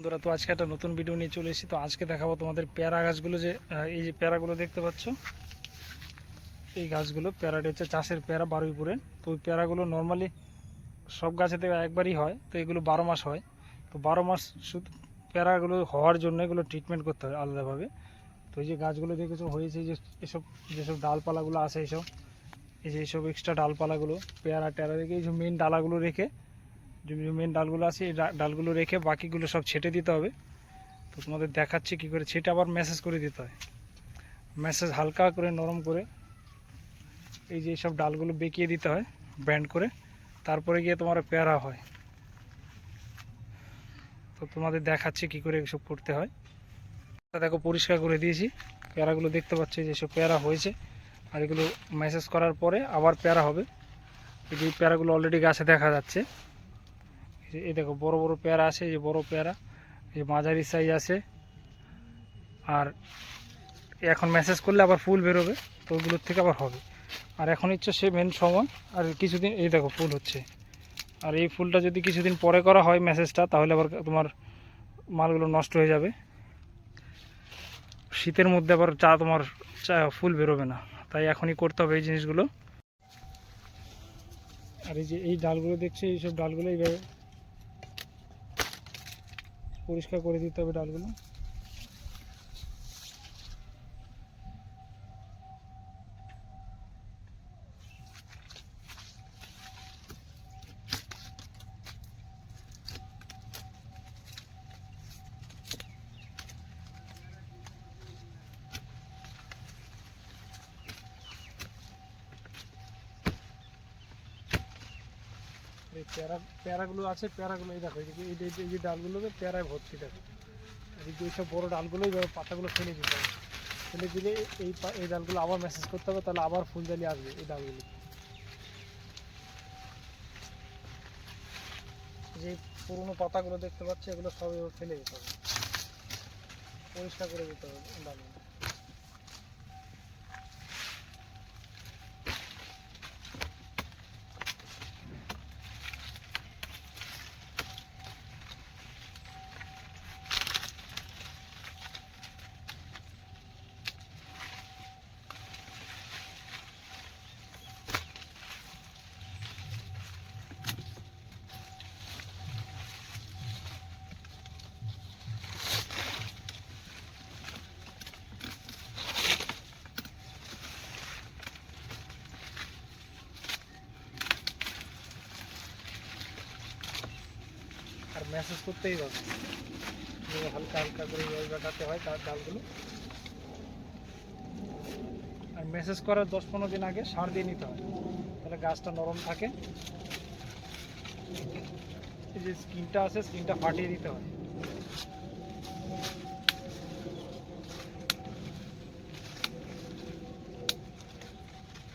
বন্ধুরা, তো আজকে একটা নতুন ভিডিও নিয়ে চলে এসেছি। তো আজকে দেখাবো তোমাদের প্যারা গাছগুলো যে এই যে প্যারাগুলো দেখতে পাচ্ছ? এই গাছগুলো, পেয়ারাটা হচ্ছে চাষের পেয়ারা বারুইপুরে তো ওই পেয়ারাগুলো নর্মালি সব গাছেতে একবারই হয়, তো এগুলো বারো মাস হয়। তো বারো মাস শুধু প্যারাগুলো হওয়ার জন্য এগুলো ট্রিটমেন্ট করতে হয় আলাদাভাবে। তো এই যে গাছগুলো দেখেছ, হয়েছে যে এসব, যেসব ডালপালাগুলো আছে এইসব এই যে এইসব এক্সট্রা ডালপালাগুলো পেয়ারা ট্যারা রেখে, এই যে মেন ডালাগুলো রেখে মেন ডালগুলো আছে, এই ডালগুলো রেখে বাকিগুলো সব ছেটে দিতে হবে। তো তোমাদের দেখাচ্ছি কী করে, ছেটে আবার মেসেজ করে দিতে হয়। মেসেজ হালকা করে, নরম করে। এই যে সব ডালগুলো বেঁকিয়ে দিতে হয়, ব্যান্ড করে। তারপরে গিয়ে তোমার পেয়ারা হয়। তো তোমাদের দেখাচ্ছি কী করে এসব করতে হয়। দেখো, পরিষ্কার করে দিয়েছি। পেয়ারাগুলো দেখতে পাচ্ছি যে সব পেয়ারা হয়েছে। আর এগুলো মেসেজ করার পরে আবার পেয়ারা হবে। এই যে পেয়ারাগুলো অলরেডি গাছে দেখা যাচ্ছে। এই দেখো, বড় বড় পেয়ারা আছে, এই যে বড় পেয়ারা, এই মাঝারি সাইজ আছে। আর এখন মেসেজ করলে আবার ফুল বেরোবে, তো ওগুলোর থেকে আবার হবে। আর এখন হচ্ছে সে মেন সময়, আর কিছুদিন, এই দেখো ফুল হচ্ছে। আর এই ফুলটা যদি কিছুদিন পরে করা হয় মেসেজটা তাহলে আবার তোমার মালগুলো নষ্ট হয়ে যাবে। শীতের মধ্যে আবার চা তোমার, চা ফুল বেরোবে না। তাই এখনই করতে হবে এই জিনিসগুলো। আর এই যে এই ডালগুলো দেখছি, এইসব ডালগুলো এইভাবে পরিষ্কার করে দিতে হবে ডালগুলো। এই পেয়ারা, পেয়ারাগুলো আছে, পেয়ারাগুলো এই দেখো, এই যে- এই যে ডালগুলোকে পেয়ারায় ভর্তি, দেখো। এদিকে এইসব বড়ো ডালগুলো পাতাগুলো ফেলে দিতে হবে। ফেলে দিলে এই এই ডালগুলো আবার মেসেজ করতে হবে, তাহলে আবার ফুল ফুলজালি আসবে এই ডালগুলো। যে পুরোনো পাতাগুলো দেখতে পাচ্ছি, এগুলো সব ফেলে দিতে হবে। পরিষ্কার করে দিতে হবে ডালগুলো। আর মেসেজ করতেই হবে। হালকা হালকা করে বাটাতে হয় তার ডালগুলো। আর মেসেজ করার দশ পনেরো দিন আগে সার দিয়ে নিতে হয়। তাহলে গাছটা নরম থাকে। যে স্কিনটা আছে, স্কিনটা ফাটিয়ে দিতে হয়।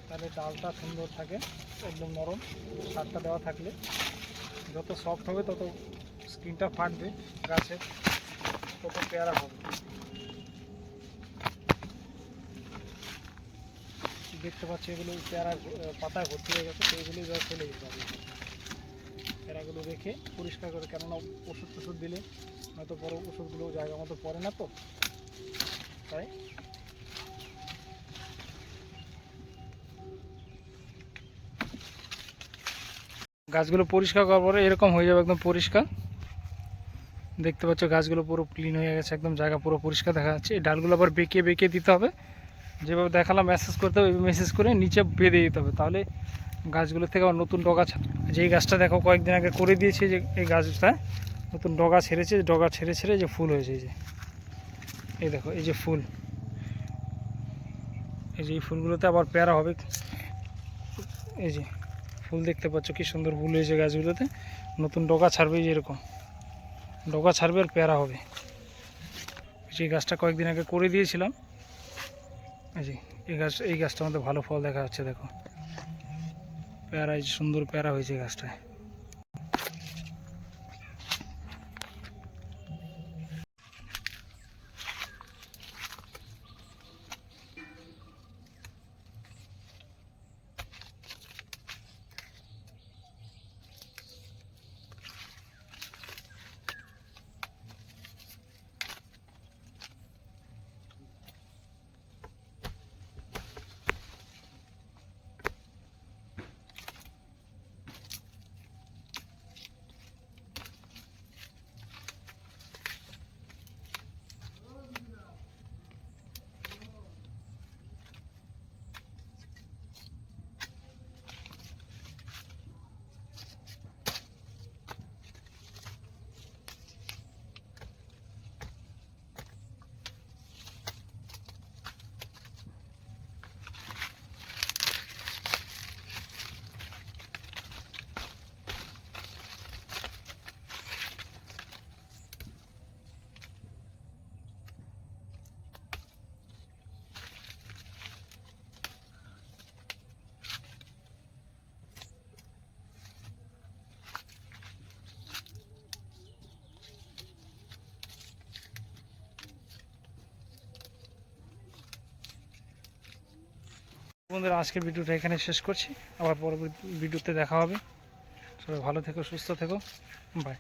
তাহলে ডালটা সুন্দর থাকে, একদম নরম। সারটা দেওয়া থাকলে যত সফট হবে তত স্কিনটা ফাটবে গাছের তত পেয়ারা হবে। দেখতে পাচ্ছি এগুলো পেয়ারা পাতায় ভর্তি হয়ে গেছে, তো এগুলো এবার ফেলে দিতে হবে। পেয়ারাগুলো রেখে পরিষ্কার করে, কেননা ওষুধ টষুধ দিলে হয়তো বড় ওষুধগুলো জায়গা মতো পড়ে না তো, তাই। গাছগুলো পরিষ্কার করার পরে এরকম হয়ে যাবে একদম পরিষ্কার। দেখতে পাচ্ছ গাছগুলো পুরো ক্লিন হয়ে গেছে, একদম জায়গা পুরো পরিষ্কার দেখা যাচ্ছে। এই ডালগুলো আবার বেঁকিয়ে বেঁকিয়ে দিতে হবে। যেভাবে দেখালাম মেসেজ করতে হবে মেসেজ করে নিচে বেঁধে দিতে হবে। তাহলে গাছগুলো থেকে আবার নতুন ডগা যেই গাছটা দেখো, কয়েকদিন আগে করে দিয়েছি যে এই গাছটা, নতুন ডগা ছেড়েছে, ডগা ছেড়ে ছেড়ে যে ফুল হয়েছে, এই যে। এই দেখো, এই যে ফুল। এই যে এই ফুলগুলোতে আবার প্যারা হবে। এই যে ফুল দেখতে পাচ্ছ কি সুন্দর ফুল হয়েছে গাছগুলোতে। নতুন ডগা ছাড়বে এই যে এরকম। ডগা ছাড়বে আর প্যারা হবে। এই গাছটা কয়েকদিন আগে করে দিয়েছিলাম। এই যে এই গাছ, এই গাছটার মধ্যে ভালো ফল দেখা যাচ্ছে, দেখো। পেয়ারা সুন্দর প্যারা হয়েছে গাছটায়। বন্ধুরা, আজকের ভিডিওটা এখানে শেষ করছি। আবার পরবর্তী ভিডিওতে দেখা হবে। সবাই ভালো থেকো, সুস্থ থেকো। বাই